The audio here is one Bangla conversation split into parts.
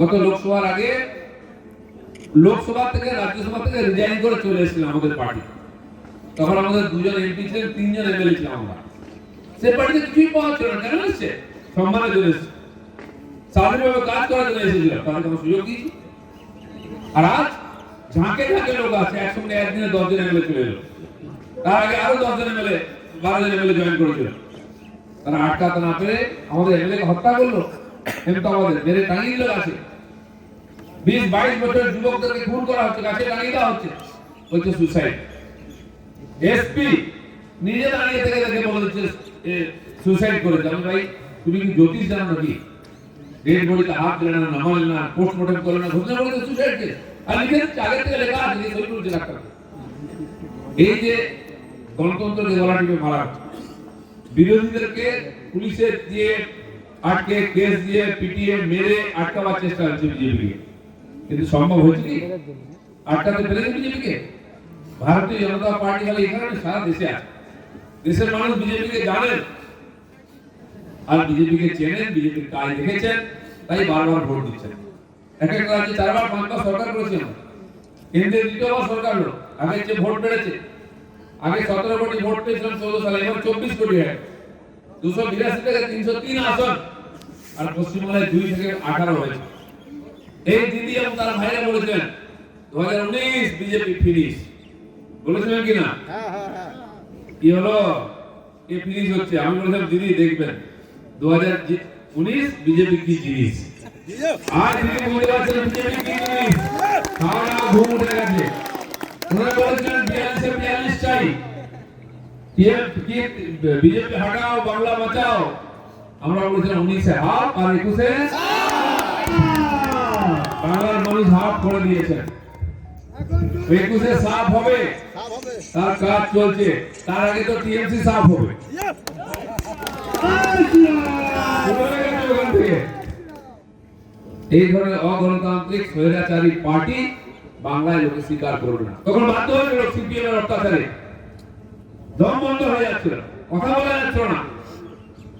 গত লোকসভার আগে লোকসভা থেকে, রাজ্যসভা থেকে রিজাইন করে চলে এসেছিলাম আমাদের পার্টি তখন আমাদের দুজন এমপি ছিলেন, তিনজন এমএলএ ছিলাম আমরা। সে পার্টিতে কিছুই পাওয়া ছিল না। কেন এসছে? সম্মানের জন্য এসছে। স্বাধীনভাবে কাজ করার জন্য এসেছিল। তাহলে কোনো সুযোগ দিয়েছি আর আজ ঝাঁকে ঝাঁকে লোক আছে, একসঙ্গে একদিনে দশ জন এমএলএ চলে এলো। তার আগে আরও দশ জন এমএলএ বারো জন এমএলএ জয়েন করেছিল। তারা আটকাতে না পেরে আমাদের এমএলএ হত্যা করল। কিন্তু আমাদের মেরে টাঙিয়ে দিল গাছে। বিশ বাইশ বছর যুবকদেরকে খুন করা হচ্ছে, গাছে টাঙিয়ে দেওয়া হচ্ছে। ওই তো সুসাইড এসপি নিজে দাঁড়িয়ে থেকে দেখে বলে সুসাইড করেছে। আমি ভাই, তুমি কি জ্যোতিষ জানো নাকি? ডেড বডিতে হাত দিলে না, নামালে না পোস্টমর্টম করলে না ঘোষণা করে সুসাইড কেস আর লিখে আগে থেকে লেখা আছে যে করেছে ডাক্তার। এই যে গণতন্ত্রকে গলা টিপে মারা বিরোধীদেরকে পুলিশের দিয়ে আটকে কেস দিয়ে পিটিয়ে মেরে আটকাবার চেষ্টা হচ্ছে বিজেপিকে। কিন্তু সম্ভব হয়েছে কি? আটকাতে পেরেছে বিজেপিকে? ভারতীয় জনতা পার্টি খালি এখানে সারা দেশে আছে। দেশের মানুষ বিজেপিকে জানেন। আর বিজেপিকে চেনেন, বিজেপির কাজ দেখেছেন, তাই বারবার ভোট দিচ্ছেন। এক এক রাজ্যে চারবার পাঁচবার সরকার করেছে কেন্দ্রের দ্বিতীয়বার সরকার হলো। আগের চেয়ে ভোট বেড়েছে, আগে সতেরো কোটি ভোট পেয়েছিলাম, চৌদ্দ সালে, এবার চব্বিশ কোটি হয় দুশো বিরাশি থেকে তিনশো তিন আসন। আর পশ্চিমবাংলায় দুই থেকে আঠারো হয়েছে। এই দিদি এবং তার ভাইরা বলেছেন দু হাজার উনিশ বিজেপি ফিনিশ বলেছিলেন কিনা? কি হলো? এ ফিনিশ হচ্ছে? আমি বলেছিলাম, দিদি, দেখবেন দু হাজার উনিশ বিজেপি কি জিনিস? আর দিদি বলতে পারছেন বিজেপি কি জিনিস? খাওয়া ঘুম উঠে গেছে। ওনারা বলেছিলেন, বিয়াল্লিশে বিয়াল্লিশ চাই। বিজেপি হটাও, বাংলা বাঁচাও। আমরা বলেছিলাম উনিশে হাফ আর একুশে বাংলার মানুষ হাফ করে দিয়েছেন একুশে সাফ হবে। তার কাজ চলছে। তার আগে তো টিএমসি সাফ হবে। এই ধরনের অগণতান্ত্রিক স্বৈরাচারী পার্টি বাংলায় লোকে স্বীকার করবে না। তখন বাধ্য হয়ে সিপিএম এর অত্যাচারে। দম বন্ধ হয়ে যাচ্ছিল। কথা বলা যাচ্ছিল না।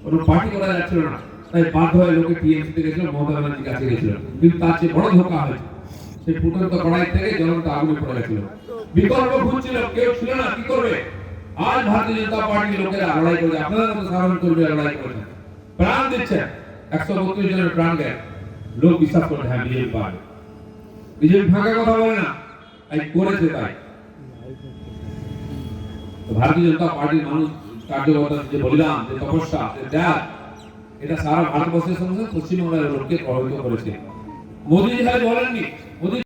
কোনো পার্টি করা যাচ্ছিল না। তাই বাধ্য হয়ে লোকে গেছিল, মমতা ব্যানার্জির কাছে গেছিল। কিন্তু তার চেয়ে বড় ধোকা হয়েছে। সেই ফুটন্ত কড়াই থেকে জ্বলন্ত আগুনে পড়ে গেছিল। বিকল্প খুঁজছিল, কেউ ছিল না, কি করবে? ভারতীয় জনতা পার্টির লোকেরা লড়াই সাধারণ লড়াই প্রাণ দিচ্ছেন। একশো বত্রিশ জনের প্রাণ দেয় লোক বিশ্বাস করে হ্যাঁ বিজেপি বিজেপি ফাঁকা কথা বলে না। তাই করেছে তাই। ভারতীয় জনতা পার্টির মানুষ কার্যকর্তা যে বলিলাম যে তপস্যা, যে ত্যাগ, এটা সারা ভারতবর্ষের সঙ্গে পশ্চিমবাংলার লোককে প্রভাবিত করেছে। মোদীজি খালি বলেননি। মোদী